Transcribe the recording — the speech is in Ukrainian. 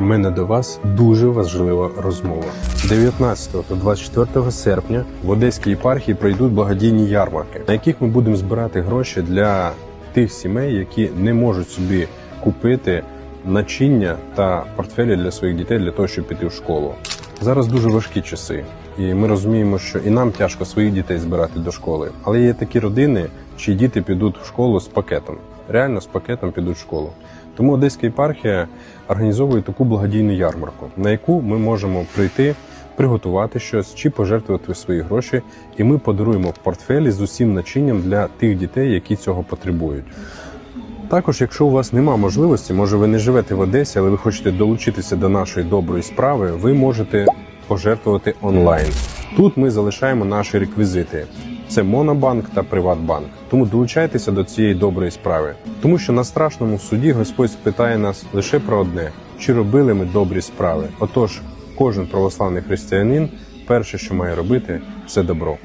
У мене до вас дуже важлива розмова. 19 та 24 серпня в Одеській єпархії пройдуть благодійні ярмарки, на яких ми будемо збирати гроші для тих сімей, які не можуть собі купити начиння та портфелі для своїх дітей для того, щоб піти в школу. Зараз дуже важкі часи, і ми розуміємо, що і нам тяжко своїх дітей збирати до школи. Але є такі родини, чиї діти підуть в школу з пакетом. Реально з пакетом підуть в школу. Тому Одеська єпархія організовує таку благодійну ярмарку, на яку ми можемо прийти, приготувати щось чи пожертвувати свої гроші, і ми подаруємо портфелі з усім начинням для тих дітей, які цього потребують. Також, якщо у вас нема можливості, може ви не живете в Одесі, але ви хочете долучитися до нашої доброї справи, ви можете пожертвувати онлайн. Тут ми залишаємо наші реквізити: це Монобанк та Приватбанк. Тому долучайтеся до цієї доброї справи, тому що на страшному суді Господь спитає нас лише про одне: чи робили ми добрі справи. Отож, кожен православний християнин перше, що має робити, це добро.